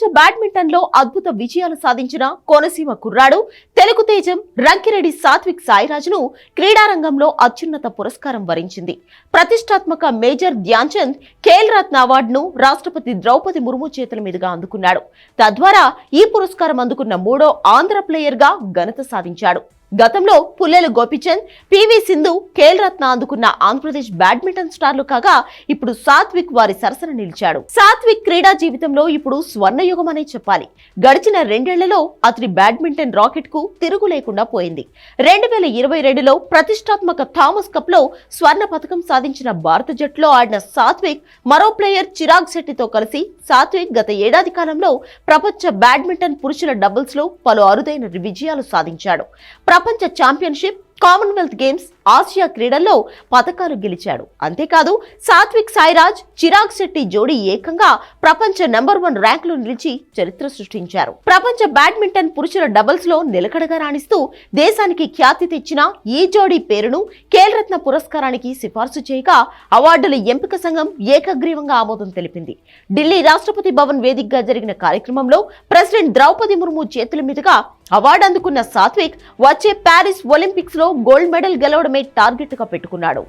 ప్రపంచ బ్యాడ్మింటన్లో అద్భుత విజయాలు సాధించిన కోనసీమ కుర్రాడు తెలుగు తేజం రంకిరెడ్డి సాత్విక్ సాయిరాజును క్రీడారంగంలో అత్యున్నత పురస్కారం వరించింది. ప్రతిష్టాత్మక మేజర్ ధ్యాన్ చంద్ ఖేల్ రత్న అవార్డును రాష్ట్రపతి ద్రౌపది ముర్ము చేతుల మీదుగా అందుకున్నాడు. తద్వారా ఈ పురస్కారం అందుకున్న మూడో ఆంధ్ర ప్లేయర్గా ఘనత సాధించాడు. గతంలో పుల్లెలు గోపిచంద్ పివి సింధు ఖేల్ రత్న అందుకున్న ఆంధ్రప్రదేశ్ బ్యాడ్మింటన్ స్టార్లు కాగా ఇప్పుడు సాత్విక్ వారి సరసన నిలిచాడు. సాత్విక్ క్రీడా జీవితంలో ఇప్పుడు స్వర్ణయుగం అనే చెప్పాలి. గడిచిన రెండేళ్ళలో అతడి బ్యాడ్మింటన్ రాకెట్కు తిరుగు లేకుండా పోయింది. రెండు వేల ఇరవై రెండులో ప్రతిష్టాత్మక థామస్ కప్లో స్వర్ణ పథకం సాధించిన భారత జట్టులో ఆడిన సాత్విక్ మరో ప్లేయర్ చిరాగ్ శెట్టితో కలిసి సాత్విక్ గత ఏడాది కాలంలో ప్రపంచ బ్యాడ్మింటన్ పురుషుల డబుల్స్లో పలు అరుదైన విజయాలు సాధించాడు. ప్రపంచ ఛాంపియన్షిప్ కామన్వెల్త్ గేమ్స్ ఆసియా క్రీడల్లో పథకాలు గెలిచాడు. అంతేకాదు సాత్విక్ సాయిరాజ్ చిరాగ్ శెట్టి జోడీ ఏకంగా ప్రపంచ నెంబర్ వన్ ర్యాంకులో నిలిచి చరిత్ర సృష్టించారు. ప్రపంచ బ్యాడ్మింటన్ పురుషుల డబుల్స్లో నిలకడగా రాణిస్తూ దేశానికి ఖ్యాతి తెచ్చిన ఈ జోడీ పేరును కేల్రత్న పురస్కారానికి సిఫార్సు చేయగా అవార్డుల ఎంపిక సంఘం ఏకగ్రీవంగా ఆమోదం తెలిపింది. ఢిల్లీ రాష్ట్రపతి భవన్ వేదికగా జరిగిన కార్యక్రమంలో ప్రెసిడెంట్ ద్రౌపది ముర్ము చేతుల మీదుగా అవార్డు అందుకున్న సాత్విక్ వచ్చే ప్యారిస్ ఒలింపిక్స్లో గోల్డ్ మెడల్ గెలవడమే టార్గెట్గా పెట్టుకున్నాడు.